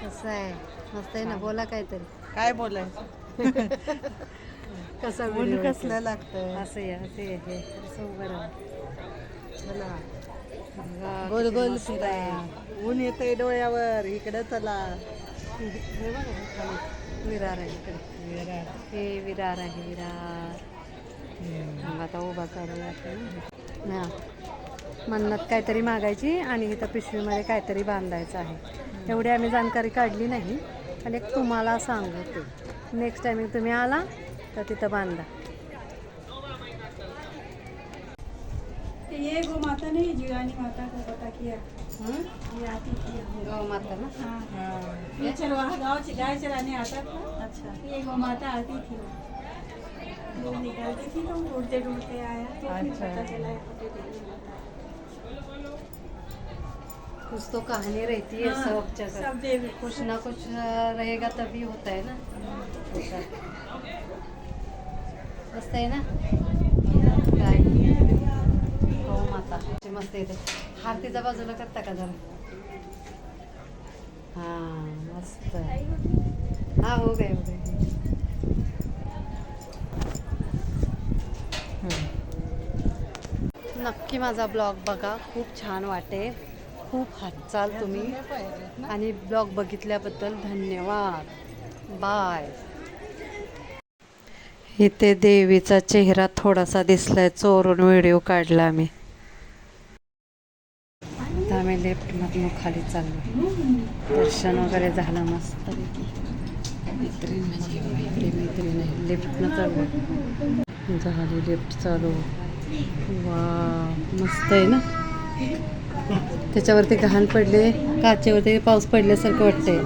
कसं आहे? मस्त आहे ना? बोला काहीतरी. काय बोलायचं कसं ऊन video आहे? कसलं लागतंय? असं आहे असं आहे हे. असं उभं राहा. चला. बघा, गोल किती गोल मस्त फिरा. आहे. ऊन येतंय डोळ्यावर. इकडं चला. हे बघा हे खाली. विरार आहे इकडे. हे विरार आहे विरार. मग आता उभा करूया आपण. हा मन्नत काहीतरी मागायची आणि इथं पिशवीमध्ये काहीतरी बांधायचं आहे. एवढी आम्ही जाणकारी काढली नाही. आणि एक तुम्हाला सांगते. नेक्स्ट टायमिंग तुम्ही आला तर तिथं बांधा. ये गो माता नहीं जीवानी माता को पता किया. गौ माता ना? हाँ. ये चरवाहा गाँव गाय चराने आता था. अच्छा. ये गो माता आती थी. वो निकलती थी तो ढूंढते ढूंढते आया. तो अच्छा। पता चला कुछ तो कहानी रहती है. सब जगह कुछ ना कुछ रहेगा तभी होता है ना. होता है मस्त आहे ना? काय? हो माता. मस्त येते हारतीच्या बाजूला करता का जरा? हा मस्त. हा हो गए हो गए. नक्की माझा ब्लॉग बघा. खूप छान वाटेल. खूप हातचाल तुम्ही आणि ब्लॉग बघितल्याबद्दल धन्यवाद. बाय. इथे देवीचा चेहरा थोडासा दिसलाय चोरून व्हिडिओ काढला आम्ही आता आम्ही लेफ्टमधून खाली चाललो. दर्शन वगैरे झालं मस्त मैत्रीण मैत्री मैत्रीण आहे लिफ्टनं चाललो. झाली लिफ्ट चालू. वा मस्त आहे ना? त्याच्यावरती घाण पडले काचेवरती पाऊस पडल्यासारखं वाटतंय.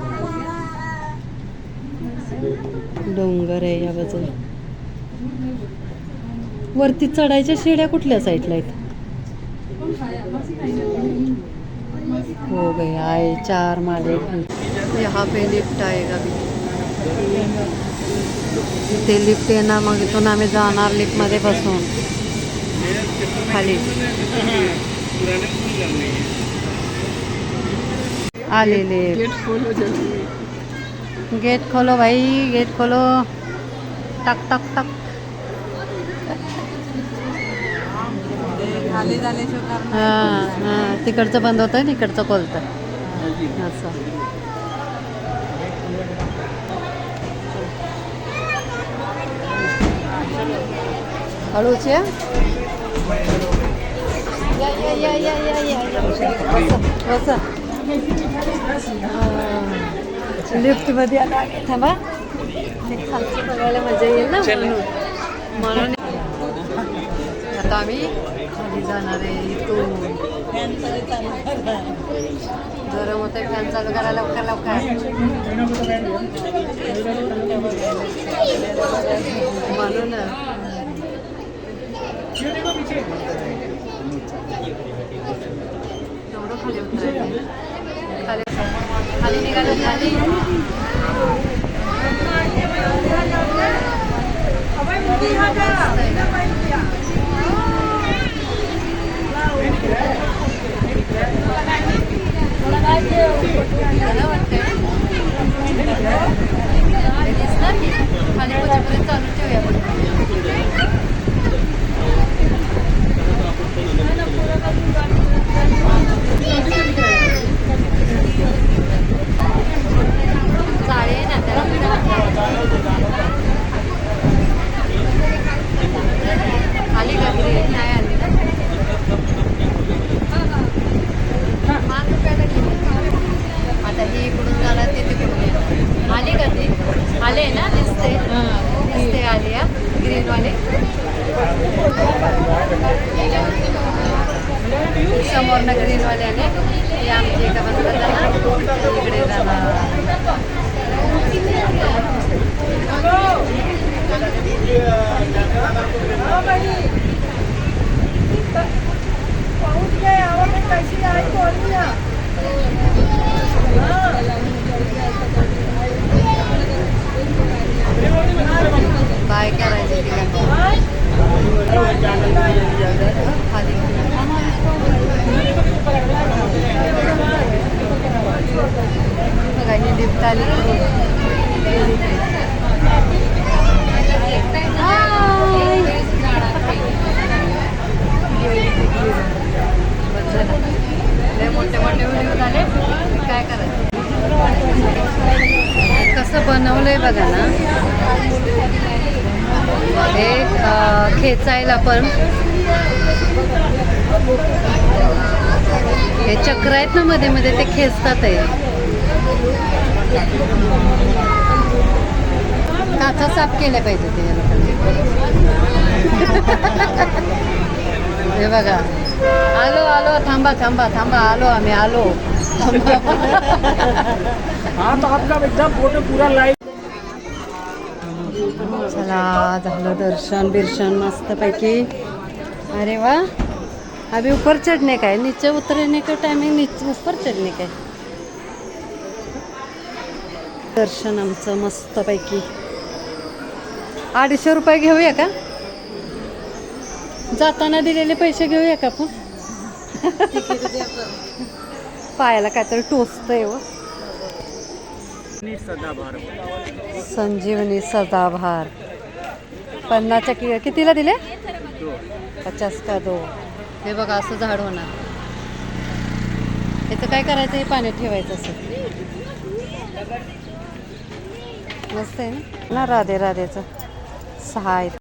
डोंगर आहे या बाजूला. वरती चढायच्या शिड्या कुठल्या साईडला आहेत? हो गए आहे चार माले यहाँ पे लिफ्ट आएगा भी ते लिफ्ट येणार मग इथून आम्ही जाणार लिफ्टमध्ये बसून. खाली. आलेले. गेट खोलो भाई गेट खोलो. टक टक टक. हां हां. तिकडचं बंद होतं आणि इकडचं खोलतं असं. हळूच या. या या या या या या. बसा बसा लिफ्टमध्ये आता. थांबा खालचं बघायला मजा येईल ना म्हणून आता आम्ही खाली जाणार आहे इथून. गरम होते फॅन चालू करा लवकर लवकर म्हणून সবাই प्लेटवाले समोर नगरीनवाल्याने आले. आमच्या एका बसला जाणार इकडे जाणार. बघा मोठे मोठे व्हिडिओ झाले. काय करायचं? कसं बनवलंय बघा ना. हे खेचायला पण. हे चक्र आहेत ना मध्ये मध्ये ते खेचतात आहे काचा साफ केल्या पाहिजे ते हे बघा. आलो आलो थांबा थांबा थांबा. आलो आम्ही आलो. हाँ तो आपका एकदम फोटो पूरा लाइव चला झालं दर्शन बिर्शन मस्तपैकी. अरे वा. अभी ऊपर चढ़ने का है नीचे उतरने का टायमिंग नीचे ऊपर चढ़ने का है दर्शन आमचं मस्तपैकी. अडीचशे रुपये घेऊया का? जाताना दिलेले पैसे घेऊया का आपण? पायाला काहीतरी टोचतंय व संजीवनी सदाभार पन्नाच्या कि कितीला दिले? पचास का दो? हे बघा असं झाड होणार. याचं काय करायचं? हे पाण्यात ठेवायचं असं मस्त आहे ना राधे राधेचं. सहा आहेत.